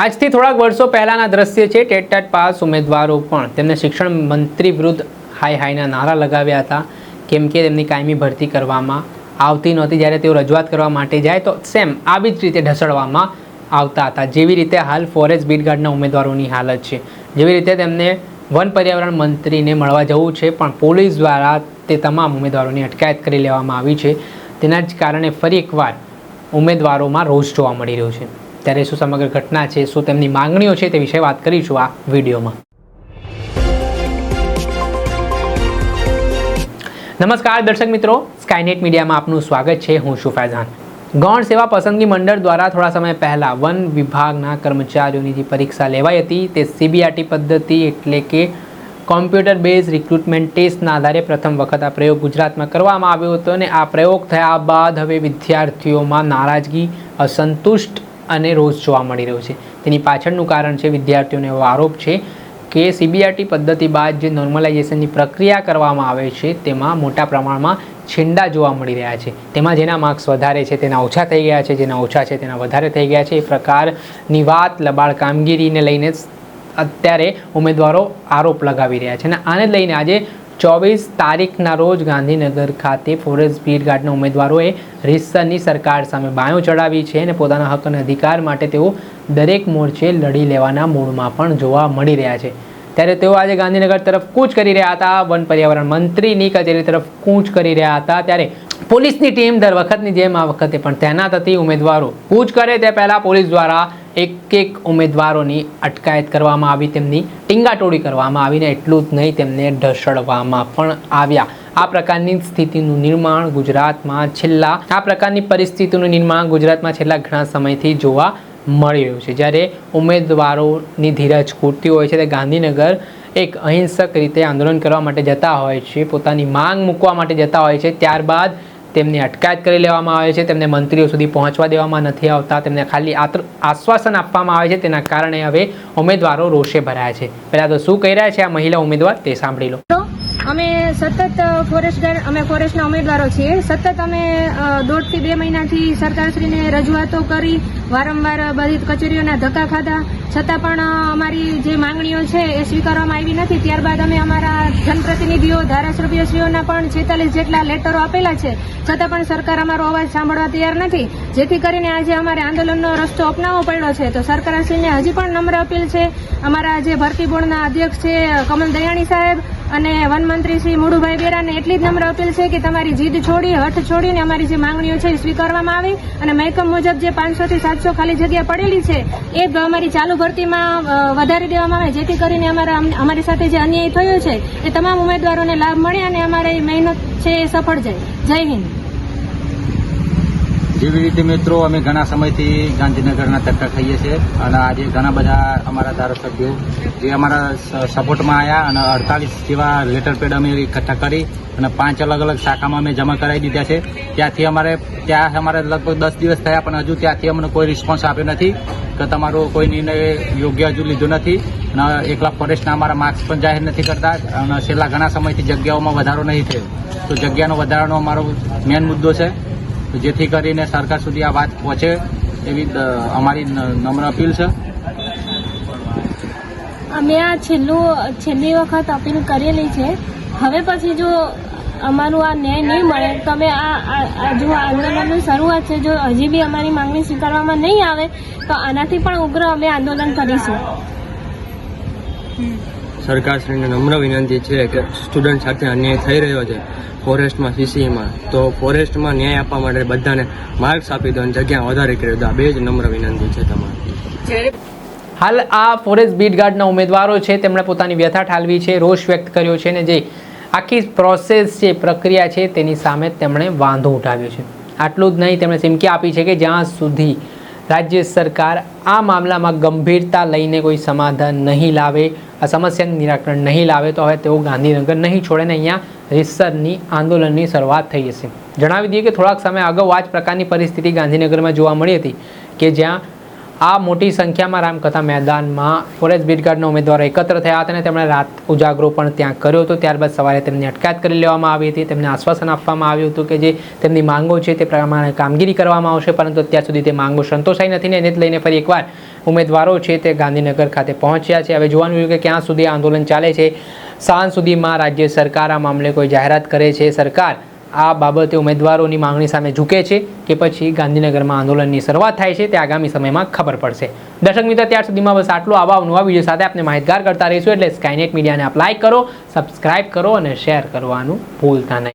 આજથી થોડાક વર્ષો પહેલાના દ્રશ્ય છે ટેટટેટ પાસ ઉમેદવારો પણ તેમને શિક્ષણ મંત્રી વિરુદ્ધ હાઈ હાઈના નારા લગાવ્યા હતા. કેમ કે તેમની કાયમી ભરતી કરવામાં આવતી નહોતી. જ્યારે તેઓ રજૂઆત કરવા માટે જાય તો સેમ આવી જ રીતે ઢસડવામાં આવતા હતા. જેવી રીતે હાલ ફોરેસ્ટ બીટગાર્ડના ઉમેદવારોની હાલત છે. જેવી રીતે તેમને વન પર્યાવરણ મંત્રીને મળવા જવું છે, પણ પોલીસ દ્વારા તે તમામ ઉમેદવારોની અટકાયત કરી લેવામાં આવી છે. તેના જ કારણે ફરી એકવાર ઉમેદવારોમાં રોષ જોવા મળી રહ્યો છે. ત્યારે શું સમગ્ર ઘટના છે, શું તેમની માંગણીઓ છે તે વિશે વાત કરીશું આ વિડીયોમાં. નમસ્કાર દર્શક મિત્રો સ્કાયનેટ મીડિયામાં આપનું સ્વાગત છે, હું છું ગૌણ સેવા પસંદગી મંડળ દ્વારા થોડા સમય પહેલાં વન વિભાગના કર્મચારીઓની જે પરીક્ષા લેવાઈ હતી, તે સીબીઆરટી પદ્ધતિ એટલે કે કોમ્પ્યુટર બેઝ રિક્રુટમેન્ટ ટેસ્ટના આધારે પ્રથમ વખત આ પ્રયોગ ગુજરાતમાં કરવામાં આવ્યો હતો અને આ પ્રયોગ થયા બાદ હવે વિદ્યાર્થીઓમાં નારાજગી, અસંતુષ્ટ અને રોષ જોવા મળી રહ્યો છે. તેની પાછળનું કારણ છે વિદ્યાર્થીઓને એવો આરોપ છે કે સીબીઆરટી પદ્ધતિ બાદ જે નોર્મલાઇઝેશનની પ્રક્રિયા કરવામાં આવે છે તેમાં મોટા પ્રમાણમાં છેંડા જોવા મળી રહ્યા છે. તેમાં જેના માર્ક્સ વધારે છે તેના ઓછા થઈ ગયા છે, જેના ઓછા છે તેના વધારે થઈ ગયા છે. એ પ્રકારની વાત લબાળ કામગીરીને લઈને અત્યારે ઉમેદવારો આરોપ લગાવી રહ્યા છે. અને આને લઈને આજે ચોવીસ તારીખના રોજ ગાંધીનગર ખાતે ફોરેસ્ટ બીટ ગાર્ડના ઉમેદવારોએ રીતસરની સરકાર સામે બાયો ચડાવી છે અને પોતાના હક અને અધિકાર માટે તેઓ દરેક મોરચે લડી લેવાના મૂડમાં પણ જોવા મળી રહ્યા છે. ત્યારે તેઓ આજે ગાંધીનગર તરફ કૂચ કરી રહ્યા હતા. વન પર્યાવરણ મંત્રીની કચેરી તરફ કૂચ કરી રહ્યા હતા. ત્યારે પોલીસની ટીમ દર વખતની જેમ આ વખતે પણ તૈનાત હતી. ઉમેદવારો કૂચ કરે તે પહેલાં પોલીસ દ્વારા એક એક ઉમેદવારોની અટકાયત કરવામાં આવી, તેમની ટીંગાટોળી કરવામાં આવીને એટલું જ નહીં, તેમને ઢસડવામાં પણ આવ્યા. આ પ્રકારની સ્થિતિનું નિર્માણ ગુજરાતમાં છેલ્લા, આ પ્રકારની પરિસ્થિતિનું નિર્માણ ગુજરાતમાં છેલ્લા ઘણા સમયથી જોવા મળી રહ્યું છે. જ્યારે ઉમેદવારોની ધીરજ ખૂટતી હોય છે તે ગાંધીનગર એક અહિંસક રીતે આંદોલન કરવા માટે જતા હોય છે, પોતાની માંગ મૂકવા માટે જતા હોય છે. ત્યારબાદ તેમની અટકાયત કરી લેવામાં આવે છે, તેમને મંત્રીઓ સુધી પહોંચવા દેવામાં નથી આવતા, તેમને ખાલી આશ્વાસન આપવામાં આવે છે, તેના કારણે હવે ઉમેદવારો રોષે ભરાયા છે. પહેલાં તો શું કહી રહ્યા છે આ મહિલા ઉમેદવાર તે સાંભળી લો. અમે સતત ફોરેસ્ટ ગાર્ડ, અમે ફોરેસ્ટના ઉમેદવારો છીએ. સતત અમે દોઢથી બે મહિનાથી સરકારશ્રીને રજૂઆતો કરી, વારંવાર બધી કચેરીઓના ધક્કા ખાધા. છતાં પણ અમારી જે માંગણીઓ છે એ સ્વીકારવામાં આવી નથી. ત્યારબાદ અમે અમારા જનપ્રતિનિધિઓ, ધારાસભ્યશ્રીઓના પણ છેતાલીસ જેટલા લેટરો આપેલા છે. છતાં પણ સરકાર અમારો અવાજ સાંભળવા તૈયાર નથી. જેથી કરીને આજે અમારે આંદોલનનો રસ્તો અપનાવવો પડ્યો છે. તો સરકારશ્રીને હજી પણ નમ્ર અપીલ છે. અમારા જે ભરતી બોર્ડના અધ્યક્ષ છે કમલ દયાણી સાહેબ અને વનમંત્રી શ્રી મુડુભાઈ બેરાને એટલી જ નમ્ર અપીલ છે કે તમારી જીદ છોડી, હઠ છોડીને અમારી જે માંગણીઓ છે એ સ્વીકારવામાં આવે. અને મહેકમ મુજબ જે પાંચસો થી સાતસો ખાલી જગ્યા પડેલી છે, એ અમારી ચાલુ ભરતીમાં વધારી દેવામાં આવે, જેથી કરીને અમારા અમારી સાથે જે અન્યાય થયો છે, એ તમામ ઉમેદવારોને લાભ મળે અને અમારી મહેનત છે એ સફળ જાય. જય હિન્દ. જેવી રીતે મિત્રો અમે ઘણા સમયથી ગાંધીનગરના ધક્કા ખાઈએ છીએ અને આજે ઘણા બધા અમારા ધારાસભ્યો જે અમારા સપોર્ટમાં આવ્યા અને અડતાલીસ જેવા લેટર પેડ અમે એકઠા કરી અને પાંચ અલગ અલગ શાખામાં અમે જમા કરાવી દીધા છે. ત્યાંથી અમારે, ત્યાં અમારે લગભગ દસ દિવસ થયા પણ હજુ ત્યાંથી અમને કોઈ રિસ્પોન્સ આપ્યો નથી કે તમારો કોઈ નિર્ણય યોગ્ય હજુ લીધો નથી અને એકલા ફોરેસ્ટના અમારા માર્ક્સ પણ જાહેર નથી કરતા અને છેલ્લા ઘણા સમયથી જગ્યાઓમાં વધારો નહીં થયો. તો જગ્યાનો વધારાનો અમારો મેન મુદ્દો છે. જેથી કરીને સરકાર સુધી આ વાત પહોંચે એવી અમારી નમ્ર અપીલ છે. અમે આ છેલ્લું છેલ્લી વખત અપીલ કરેલી છે. હવે પછી જો અમારું આ ન્યાય નહીં મળે, તો અમે આ જો આંદોલનની શરૂઆત છે, જો હજી બી અમારી માંગણી સ્વીકારવામાં નહીં આવે, તો આનાથી પણ ઉગ્ર અમે આંદોલન કરીશું. સરકારશ્રીને નમ્ર વિનંતી છે કે સ્ટુડન્ટ સાથે અન્યાય થઈ રહ્યો છે ફોરેસ્ટમાં સીસીમાં તો ફોરેસ્ટમાં ન્યાય આપવા માટે બધાને માર્ક્સ આપી દો અને જગ્યા વધારે કરી દો. આ બે જ નમ્ર વિનંતી છે તમારી. હાલ આ ફોરેસ્ટ બીટ ગાર્ડના ઉમેદવારો છે તેમણે પોતાની વ્યથા ઠાલવી છે રોષ વ્યક્ત કર્યો છે ને જે આખી પ્રોસેસ છે પ્રક્રિયા છે તેની સામે તેમણે વાંધો ઉઠાવ્યો છે. આટલું જ નહીં તેમણે ચીમકી આપી છે કે જ્યાં સુધી રાજ્ય સરકાર આ મામલામાં ગંભીરતા લઈને કોઈ સમાધાન નહીં લાવે, આ સમસ્યાનું નિરાકરણ નહીં લાવે, તો હવે તેઓ ગાંધીનગર નહીં છોડે ને અહીંયા રીતસરની આંદોલનની શરૂઆત થઈ હશે. જણાવી દઈએ કે થોડાક સમય અગાઉ આ જ પ્રકારની પરિસ્થિતિ ગાંધીનગરમાં જોવા મળી હતી કે જ્યાં આ મોટી સંખ્યામાં રામકથા મેદાનમાં ફોરેસ્ટ બ્રિગેડના ઉમેદવારો એકત્ર થયા હતા અને તેમણે રાત ઉજાગરો પણ ત્યાં કર્યો હતો. ત્યારબાદ સવારે તેમની અટકાયત કરી લેવામાં આવી હતી. તેમને આશ્વાસન આપવામાં આવ્યું હતું કે જે તેમની માંગો છે તે પ્રમાણે કામગીરી કરવામાં આવશે, પરંતુ અત્યાર સુધી તે માંગો સંતોષાઈ નથી ને એને લઈને ફરી એકવાર ઉમેદવારો છે તે ગાંધીનગર ખાતે પહોંચ્યા છે. હવે જોવાનું રહ્યું કે ક્યાં સુધી આંદોલન ચાલે છે. સાંજ સુધીમાં રાજ્ય સરકાર આ મામલે કોઈ જાહેરાત કરે છે. સરકાર આ બાબતે ઉમેદવારોની માંગણી સામે ઝૂકે છે કે પછી ગાંધીનગરમાં આંદોલનની શરૂઆત થાય છે તે આગામી સમયમાં ખબર પડશે. દર્શક મિત્રો, ત્યાર સુધીમાં બસ આટલું. આવા નવા વીડિયો સાથે આપણે માહિતગાર કરતા રહીશું. એટલે સ્કાયનેટ મીડિયાને આપ લાઇક કરો સબસ્ક્રાઇબ કરો અને શેર કરવાનું ભૂલતા નહીં.